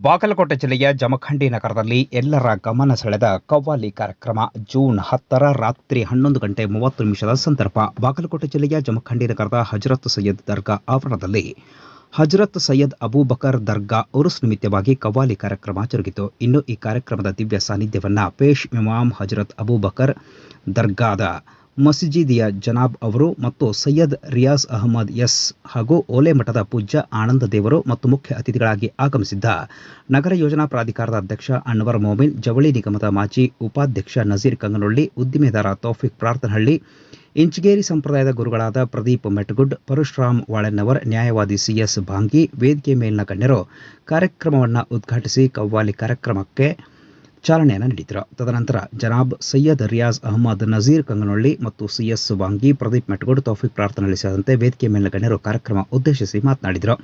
ಬಾಗಲಕೋಟೆ ಜಿಲ್ಲೆಯ ಜಮಖಂಡಿ ನಗರದಲ್ಲಿ ಎಲ್ಲರ ಗಮನ ಸೆಳೆದ ಕವ್ವಾಲಿ ಕಾರ್ಯಕ್ರಮ ಜೂನ್ ಹತ್ತರ ರಾತ್ರಿ ಹನ್ನೊಂದು ಗಂಟೆ ಮೂವತ್ತು ನಿಮಿಷದ ಸಂದರ್ಭ ಬಾಗಲಕೋಟೆ ಜಿಲ್ಲೆಯ ಜಮಖಂಡಿ ನಗರದ ಹಜರತ್ ಸೈಯದ್ ದರ್ಗಾ ಆವರಣದಲ್ಲಿ. ಹಜರತ್ ಸೈಯದ್ ಅಬೂಬಕರ್ ದರ್ಗಾ ಉರುಸ್ ನಿಮಿತ್ತವಾಗಿ ಕವ್ವಾಲಿ ಕಾರ್ಯಕ್ರಮ ಜರುಗಿತು. ಇನ್ನು ಈ ಕಾರ್ಯಕ್ರಮದ ದಿವ್ಯ ಸಾನ್ನಿಧ್ಯವನ್ನು ಪೇಶ್ ಇಮಾಮ್ ಹಜರತ್ ಅಬೂಬಕರ್ ದರ್ಗಾದ ಮಸೀದಿಯ ಜನಾಬ್ ಅವರು ಮತ್ತು ಸೈಯದ್ ರಿಯಾಜ್ ಅಹಮದ್ ಎಸ್ ಹಾಗೂ ಓಲೆ ಮಠದ ಪೂಜ್ಯ ಆನಂದ ದೇವರು ಮತ್ತು ಮುಖ್ಯ ಅತಿಥಿಗಳಾಗಿ ಆಗಮಿಸಿದ್ದ ನಗರ ಯೋಜನಾ ಪ್ರಾಧಿಕಾರದ ಅಧ್ಯಕ್ಷ ಅನ್ವರ್ ಮೊಮಿನ್, ಜವಳಿ ನಿಗಮದ ಮಾಜಿ ಉಪಾಧ್ಯಕ್ಷ ನಜೀರ್ ಕಂಗನೊಳ್ಳಿ, ಉದ್ದಿಮೆದಾರ ತೌಫಿಕ್ ಪ್ರಾರ್ಥನಹಳ್ಳಿ, ಇಂಚಗೇರಿ ಸಂಪ್ರದಾಯದ ಗುರುಗಳಾದ ಪ್ರದೀಪ್ ಮೆಟ್ಗುಡ್, ಪರಶುರಾಮ್ ವಾಳೆನ್ನವರ್, ನ್ಯಾಯವಾದಿ ಸಿಎಸ್ ಭಾಂಗಿ, ವೇದಿಕೆ ಮೇಲಿನ ಗಣ್ಯರು ಕಾರ್ಯಕ್ರಮವನ್ನು ಉದ್ಘಾಟಿಸಿ ಕವ್ವಾಲಿ ಕಾರ್ಯಕ್ರಮಕ್ಕೆ ಚಾಲನೆಯನ್ನು ನೀಡಿದರು. ತದನಂತರ ಜನಾಬ್ ಸೈಯದ್ ರಿಯಾಜ್ ಅಹಮದ್ ನಜೀರ್ ಕಂಗನೊಳ್ಳಿ ಮತ್ತು ಸಿಎಸ್ ವಾಂಗಿ ಪ್ರದೀಪ್ ಮೆಟ್ಗೋಡ್ ತೌಫಿಕ್ ಪ್ರಾರ್ಥನೆ ನಡೆಸಿದಂತೆ ವೇದಿಕೆ ಮೇಲಿನ ಗಣ್ಯರು ಕಾರ್ಯಕ್ರಮ ಉದ್ದೇಶಿಸಿ ಮಾತನಾಡಿದರು.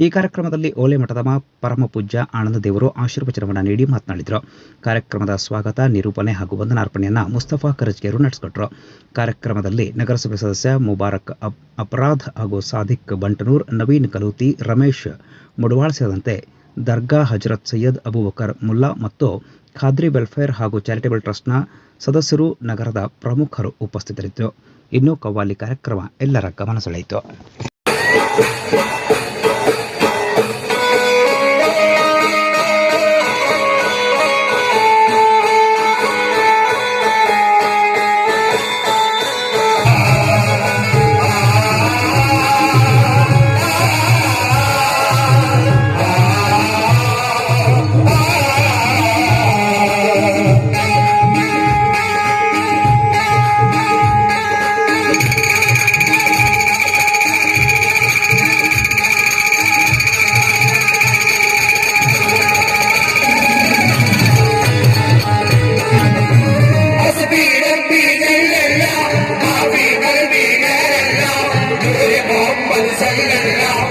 ಈ ಕಾರ್ಯಕ್ರಮದಲ್ಲಿ ಓಲೆ ಮಠದ ಮ- ಪರಮ ಪೂಜ್ಯ ಆನಂದ ದೇವರು ಆಶೀರ್ವಚನವನ್ನು ನೀಡಿ ಮಾತನಾಡಿದರು. ಕಾರ್ಯಕ್ರಮದ ಸ್ವಾಗತ, ನಿರೂಪಣೆ ಹಾಗೂ ವಂದನಾರ್ಪಣೆಯನ್ನು ಮುಸ್ತಫಾ ಕರಜ್ಗಿಯರು ನಡೆಸಿಕೊಟ್ಟರು ಕಾರ್ಯಕ್ರಮದಲ್ಲಿ ನಗರಸಭೆ ಸದಸ್ಯ ಮುಬಾರಕ್ ಅಪ್- ಅಪರಾಧ್ ಹಾಗೂ ಸಾದಿಕ್ ಬಂಟನೂರ್, ನವೀನ್ ಕಲೂತಿ, ರಮೇಶ್ ಮುಡವಾಳ್ ಸೇರಿದಂತೆ ದರ್ಗಾ ಹಜರತ್ ಸೈಯದ್ ಅಬೂಬಕರ್, ಮುಲ್ಲಾ ಮತ್ತು ಖಾದ್ರಿ ವೆಲ್ಫೇರ್ ಹಾಗೂ ಚಾರಿಟೇಬಲ್ ಟ್ರಸ್ಟ್ನ ಸದಸ್ಯರು ನಗರದ ಪ್ರಮುಖರು ಉಪಸ್ಥಿತರಿದ್ದರು. ಇನ್ನು ಕವ್ವಾಲಿ ಕಾರ್ಯಕ್ರಮ ಎಲ್ಲರ ಗಮನ ಸೆಳೆಯಿತು. que seguir en.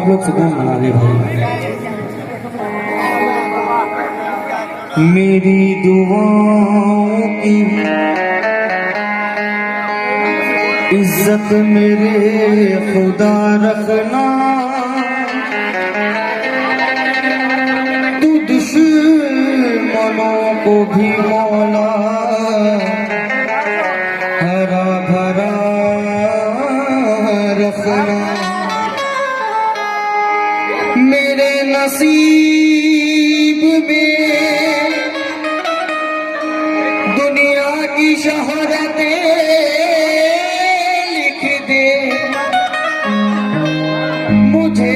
आप लोग सुकून बना ले भाई मेरी दुआओं की इज्जत मेरे खुदा रखना तू दुश्मनों को भी मौला नसीब में दुनिया की शहरतें लिख दे मुझे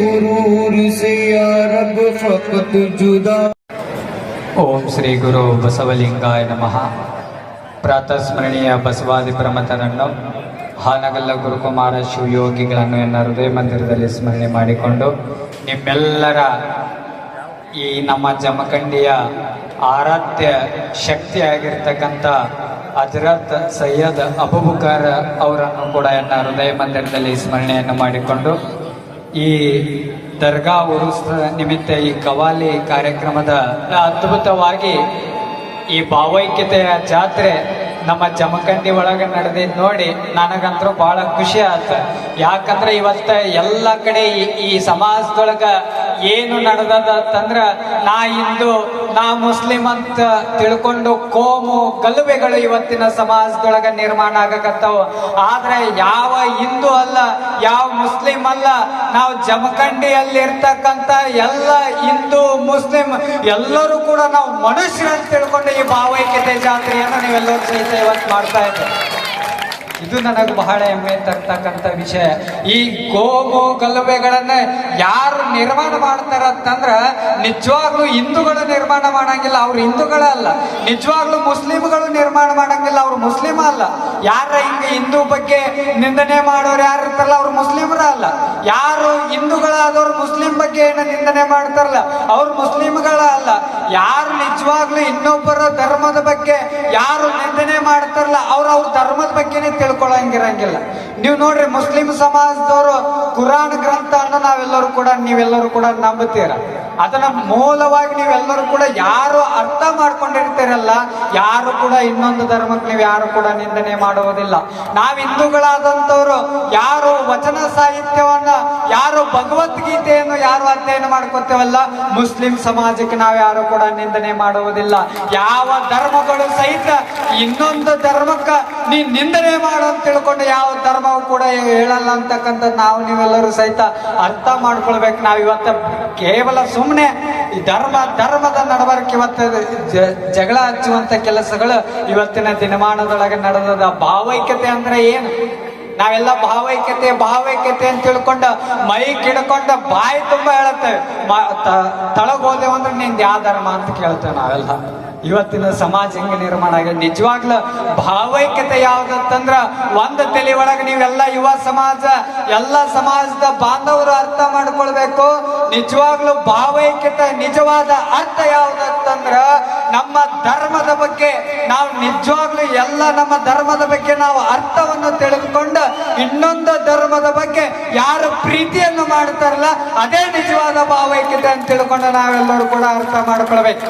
गुरूर से रब फकत जुदा ओम श्री गुरु बसवलिंगाय नमः प्रातः स्मरणीय बसवादि प्रमथरन्नम ಹಾನಗಲ್ಲ ಗುರುಕುಮಾರ ಶಿವಯೋಗಿಗಳನ್ನು ಎನ್ನ ಹೃದಯ ಮಂದಿರದಲ್ಲಿ ಸ್ಮರಣೆ ಮಾಡಿಕೊಂಡು ನಿಮ್ಮೆಲ್ಲರ ಈ ನಮ್ಮ ಜಮಖಂಡಿಯ ಆರಾಧ್ಯ ಶಕ್ತಿಯಾಗಿರ್ತಕ್ಕಂಥ ಹಜರತ್ ಸೈಯದ್ ಅಬುಬುಕಾರ ಅವರನ್ನು ಕೂಡ ಎನ್ನ ಹೃದಯ ಮಂದಿರದಲ್ಲಿ ಸ್ಮರಣೆಯನ್ನು ಮಾಡಿಕೊಂಡು ಈ ದರ್ಗಾ ಉರುಸ್ ನಿಮಿತ್ತ ಈ ಕವಾಲಿ ಕಾರ್ಯಕ್ರಮದ ಅದ್ಭುತವಾಗಿ ಈ ಭಾವೈಕ್ಯತೆಯ ಜಾತ್ರೆ ನಮ್ಮ ಜಮಖಂಡಿ ಒಳಗೆ ನಡೆದಿದ್ದು ನೋಡಿ ನನಗಂತೂ ಬಹಳ ಖುಷಿ ಆಯ್ತು ಯಾಕಂದ್ರೆ ಇವತ್ತ ಎಲ್ಲ ಕಡೆ ಈ- ಈ ಸಮಾಜದೊಳಗ ಏನು ನಡೆದದ ಅಂತಂದ್ರ, ನಾ ಇಂದು, ನಾ ಮುಸ್ಲಿಂ ಅಂತ ತಿಳ್ಕೊಂಡು ಕೋಮು ಗಲಭೆಗಳು ಇವತ್ತಿನ ಸಮಾಜದೊಳಗ ನಿರ್ಮಾಣ ಆಗಕತ್ತವು. ಆದ್ರೆ ಯಾವ ಹಿಂದೂ ಅಲ್ಲ, ಯಾವ ಮುಸ್ಲಿಂ ಅಲ್ಲ, ನಾವು ಜಮಖಂಡಿಯಲ್ಲಿ ಇರ್ತಕ್ಕಂತ ಎಲ್ಲ ಹಿಂದೂ, ಮುಸ್ಲಿಂ, ಎಲ್ಲರೂ ಕೂಡ ನಾವು ಮನುಷ್ಯರಂತ ತಿಳ್ಕೊಂಡು ಈ ಭಾವೈಕ್ಯತೆ ಜಾತ್ರೆಯನ್ನು ನೀವೆಲ್ಲರೂ ಸಹಿತ ಇವತ್ತು ಮಾಡ್ತಾ ಇದ್ದೇವೆ ಇದು ನನಗೆ ಬಹಳ ಹೆಮ್ಮೆ ತರ್ತಕ್ಕಂಥ ವಿಷಯ. ಈ ಗೋಮು ಗಲಭೆಗಳನ್ನ ಯಾರು ನಿರ್ಮಾಣ ಮಾಡ್ತಾರ ಅಂತಂದ್ರೆ ನಿಜವಾಗ್ಲೂ ಹಿಂದೂಗಳು ನಿರ್ಮಾಣ ಮಾಡಂಗಿಲ್ಲ, ಅವ್ರು ಹಿಂದೂಗಳಲ್ಲ ನಿಜವಾಗ್ಲೂ ಮುಸ್ಲಿಮ್ಗಳು ನಿರ್ಮಾಣ ಮಾಡಂಗಿಲ್ಲ, ಅವ್ರು ಮುಸ್ಲಿಮ ಅಲ್ಲ. ಯಾರ ಹಿಂಗ ಹಿಂದೂ ಬಗ್ಗೆ ನಿಂದನೆ ಮಾಡೋರು ಯಾರು ಇರ್ತಾರಲ್ಲ, ಅವ್ರು ಮುಸ್ಲಿಮರ ಅಲ್ಲ. ಯಾರು ಹಿಂದೂಗಳಾದವ್ರು ಮುಸ್ಲಿಂ ಬಗ್ಗೆ ಏನು ನಿಂದನೆ ಮಾಡ್ತಾರಲ್ಲ, ಅವ್ರು ಮುಸ್ಲಿಮ್ಗಳ ಅಲ್ಲ. ಯಾರು ನಿಜವಾಗ್ಲೂ ಇನ್ನೊಬ್ಬರ ಧರ್ಮದ ಬಗ್ಗೆ ಯಾರು ನಿಂದನೆ ಮಾಡ್ತಾರಲ್ಲ, ಅವ್ರು ಅವ್ರ ಧರ್ಮದ ಬಗ್ಗೆನೇ ತಿಳ್ಕೊಳಂಗಿರಂಗಿಲ್ಲ ನೀವು ನೋಡ್ರಿ ಮುಸ್ಲಿಂ ಸಮಾಜದವರು ಕುರಾನ್ ಗ್ರಂಥ ಅನ್ನ ನಾವೆಲ್ಲರೂ ಕೂಡ ನೀವೆಲ್ಲರೂ ಕೂಡ ನಂಬುತ್ತೀರ. ಅದನ್ನ ಮೂಲವಾಗಿ ನೀವೆಲ್ಲರೂ ಕೂಡ ಯಾರು ಅರ್ಥ ಮಾಡ್ಕೊಂಡಿರ್ತೀರಲ್ಲ, ಯಾರು ಕೂಡ ಇನ್ನೊಂದು ಧರ್ಮಕ್ಕೆ ನೀವು ಯಾರು ಕೂಡ ನಿಂದನೆ ಮಾಡುವುದಿಲ್ಲ. ನಾವು ಹಿಂದೂಗಳಾದಂಥವ್ರು ಯಾರು ವಚನ ಸಾಹಿತ್ಯವನ್ನ, ಯಾರು ಭಗವದ್ಗೀತೆಯನ್ನು ಯಾರು ಅಧ್ಯಯನ ಮಾಡ್ಕೊತೇವಲ್ಲ, ಮುಸ್ಲಿಂ ಸಮಾಜಕ್ಕೆ ನಾವು ಯಾರು ಕೂಡ ನಿಂದನೆ ಮಾಡುವುದಿಲ್ಲ. ಯಾವ ಧರ್ಮಗಳು ಸಹಿತ ಇನ್ನೊಂದು ಧರ್ಮಕ್ಕ ನೀ ನಿಂದನೆ ಮಾಡು ಅಂತ ತಿಳ್ಕೊಂಡು ಯಾವ ಧರ್ಮವು ಕೂಡ ಹೇಳಲ್ಲ ಅಂತಕ್ಕಂಥದ್ದು ನಾವು ನೀವೆಲ್ಲರೂ ಸಹಿತ ಅರ್ಥ ಮಾಡ್ಕೊಳ್ಬೇಕು. ನಾವು ಇವತ್ತ ಕೇವಲ ಸುಮ್ಮನೆ ಈ ಧರ್ಮ, ಧರ್ಮದ ನಡವರ್ಕ ಇವತ್ತು ಜಗಳ ಹಚ್ಚುವಂಥ ಕೆಲಸಗಳು ಇವತ್ತಿನ ದಿನಮಾನದೊಳಗೆ ನಡೆದದ ಭಾವೈಕ್ಯತೆ ಅಂದ್ರೆ ಏನು? ನಾವೆಲ್ಲ ಭಾವೈಕ್ಯತೆ ಭಾವೈಕ್ಯತೆ ಅಂತ ತಿಳ್ಕೊಂಡು ಮೈ ಕಿಡ್ಕೊಂಡು ಬಾಯಿ ತುಂಬ ಹೇಳುತ್ತೇವೆ. ತಳಗೋದೆ ಹೋದೆವು ಅಂದ್ರೆ ನಿಂದು ಯಾವ ಧರ್ಮ ಅಂತ ಕೇಳ್ತೇವೆ ನಾವೆಲ್ಲ. ಇವತ್ತಿನ ಸಮಾಜ ಹೆಂಗೆ ನಿರ್ಮಾಣ ಆಗಿದೆ? ನಿಜವಾಗ್ಲೂ ಭಾವೈಕ್ಯತೆ ಯಾವ್ದಂತಂದ್ರ ಒಂದ್ ತಲೆ ಒಳಗೆ ನೀವೆಲ್ಲ ಯುವ ಸಮಾಜ, ಎಲ್ಲ ಸಮಾಜದ ಬಾಂಧವರು ಅರ್ಥ ಮಾಡ್ಕೊಳ್ಬೇಕು. ನಿಜವಾಗ್ಲೂ ಭಾವೈಕ್ಯತೆ ನಿಜವಾದ ಅರ್ಥ ಯಾವ್ದಂತಂದ್ರ ನಮ್ಮ ಧರ್ಮದ ಬಗ್ಗೆ, ನಾವು ನಿಜವಾಗ್ಲೂ ಎಲ್ಲ ನಮ್ಮ ಧರ್ಮದ ಬಗ್ಗೆ ನಾವು ಅರ್ಥವನ್ನು ತಿಳಿದುಕೊಂಡು ಇನ್ನೊಂದು ಧರ್ಮದ ಬಗ್ಗೆ ಯಾರು ಪ್ರೀತಿಯನ್ನು ಮಾಡ್ತಾರಲ್ಲ, ಅದೇ ನಿಜವಾದ ಭಾವೈಕ್ಯತೆ ಅಂತ ತಿಳ್ಕೊಂಡು ನಾವೆಲ್ಲರೂ ಕೂಡ ಅರ್ಥ ಮಾಡ್ಕೊಳ್ಬೇಕು.